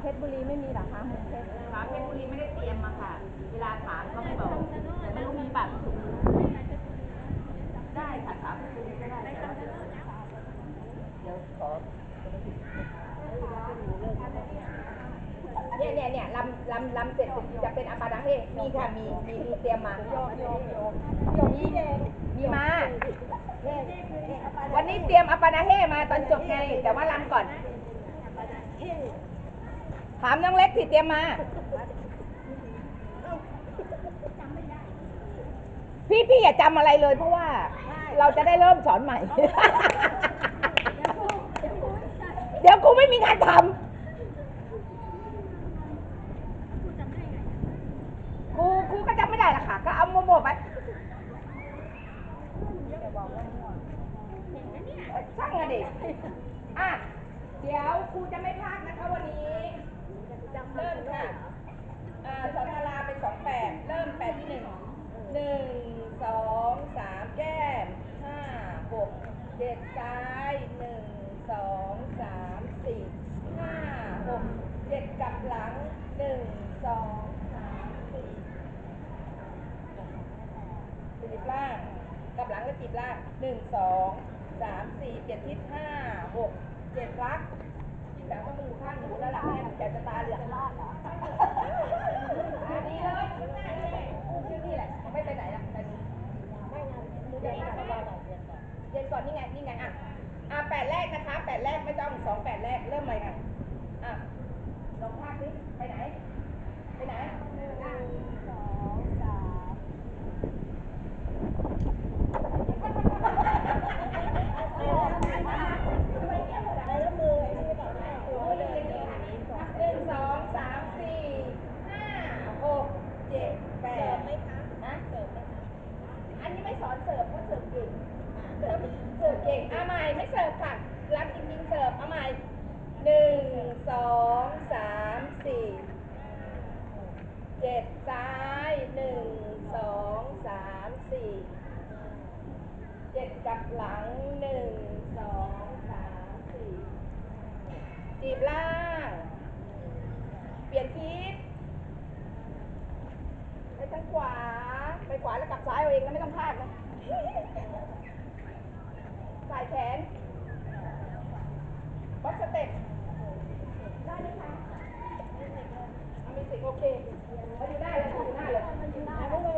เพชรบุรีไม่มีหรอคะเมืองเพชรสาวเพชรบุรีไม่ได้เตรียมมาค่ะ เวลาถามเขาไม่บอกแต่ไม่รู้มีบัตรถูกได้ค่ะสาวเพชรบุรีก็ได้เดี๋ยวขอเนี่ยเนี่ยเนี่ยลำลำลำเสร็จจะเป็นอาปาดังเองมีค่ะมีมีมีเตรียมมาโยมโยมโยมโยมนี่มีมา วันนี้เตรียมอาปานาเฮมาตอนจบไง แต่ว่าลำก่อน ถามน้องเล็กสิเตรียมมา พี่พี่อย่าจำอะไรเลยเพราะว่า เราจะได้เริ่มสอนใหม่ เดี๋ยวกูไม่มีงานทำครูครูก็จำไม่ได้ละค่ะ ก็เอาโมโมไปช่างอะดิอะ เดี๋ยวครูจะไม่พลาดนะคะวันนี้ เริ่มค่ะอ่าสอนาราเป็นสองแปดเริ่มแปดที่หนึ่งหนึ่งสองสามแก้มห้าหกเจ็ดซ้ายหนึ่งสองสามสี่ห้าหกเจ็ดกลับหลังหนึ่งสองสามสี่จีบล่างกลับหลังแล้วจีบล่างหนึ่งสองสามสี่เจ็ดทิศห้าหกเจ็ดรัก แต่ว่ามึงอยู่ข้างหนูแล้วล่ะแม่แกจะตาเหลือกลาดเหรออันนี้เลยชื่อนี่แหละ ไม่ไปไหนล่ะไปนี่ไม่งานมึงเดินมาก่อนเย็นก่อนนี่ไง นี่ไง อะ อะแปดแรกนะคะ แปดแรกไม่ต้องสองแปดแรก เริ่มเลยค่ะ อะลองภาคสิไปไหน ไปไหนหนึ่งสองสามหนึ่งสองสามสี่ห้าหกเจ็ดแปดไหมคะนะเสิร์ฟไหมคะอันนี้ไม่สอนเสิร์ฟเพราะเสิร์ฟเก่งเสิร์ฟเสิร์ฟเก่งเอาใหม่ไม่เสิร์ฟค่ะรักจริงๆเสิร์ฟเอาใหม่หนึ่งสองสามสี่เจ็ด ซ้ายหนึ่งสองสามสี่เจ็ดกลับหลังหนึ่งสองสามสี่จีบล่าง เปลี่ยนทิศไปทางขวา ไปขวาแล้วกลับซ้ายเอาเองนะไม่ต้องพลาดนะ สายแขนบ็อกสเต็ปได้ไหมคะเอามี สิกโอเคมาอยู่หน้าเลยอยู่หน้าเลยอยู่หน้าเลยอยู่หน้าเลย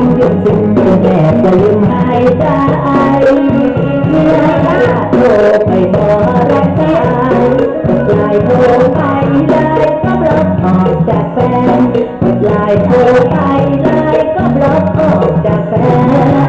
มานานเมื่อสายนี้คุณแฟนคุณนายน้ำหยุดซึมแบบจะลืมหายใจเมื่อลาโทรไปบอกรักษาลายโทรไปเลยก็บล็อกออกจากแฟนลายโทรไปเลยก็บล็อกออกจากแฟน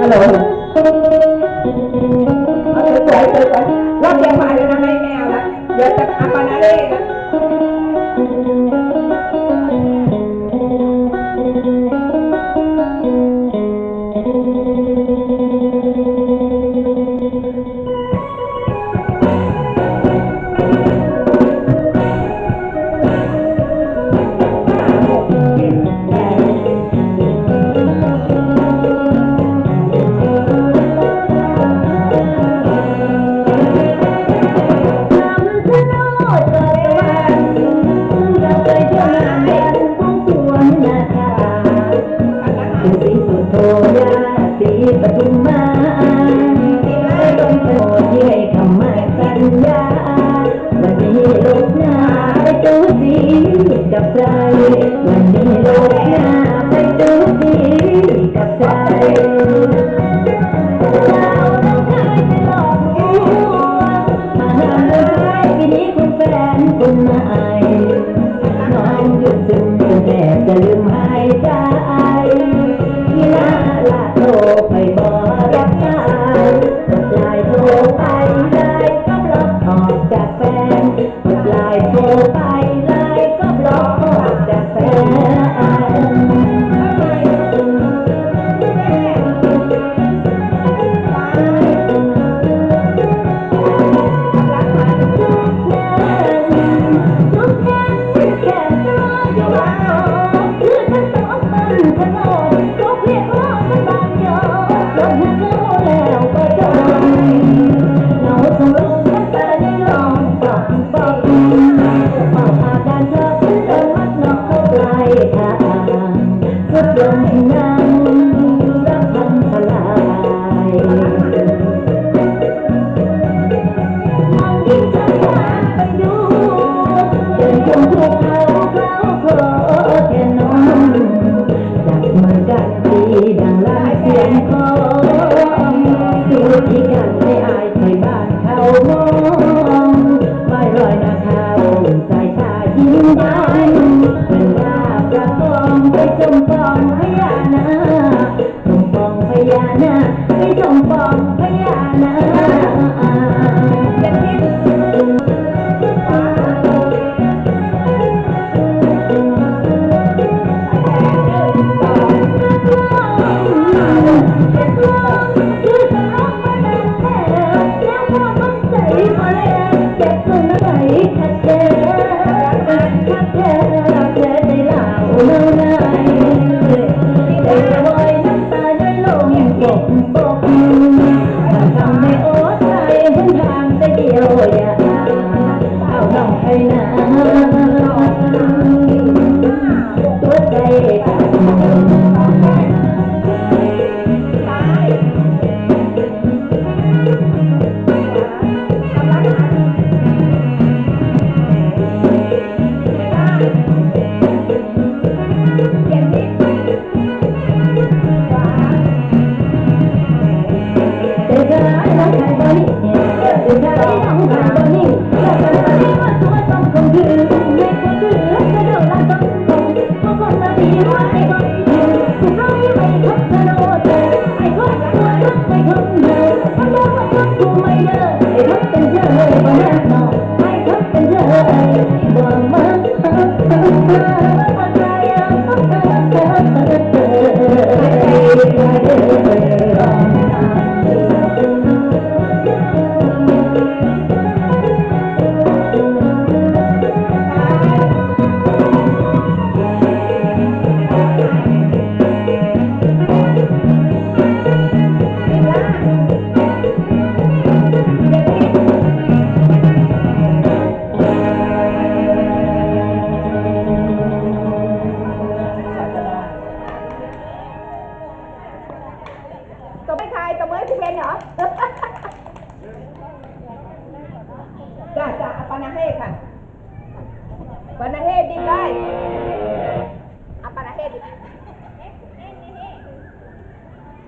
ฮัลโหลเอาสวยๆสวยๆรอบเดียวมาเลยนะไม่แมวละเดี๋ยวจะอาปานาเร่นะ the. lay. Vamos lá. ตัวไม่ใครตัวเมื่อพี่เวนเหรอจ้าจ้าปานาเฮค่ะปานาเฮดิ้นได้อาปานาเฮดิ้น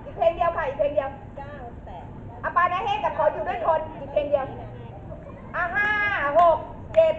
อีกเพลงเดียวค่ะอีกเพลงเดียวอาปานาเฮกับขออยู่ด้วยคนอีกเพลงเดียวอะห้าหกเจ็ด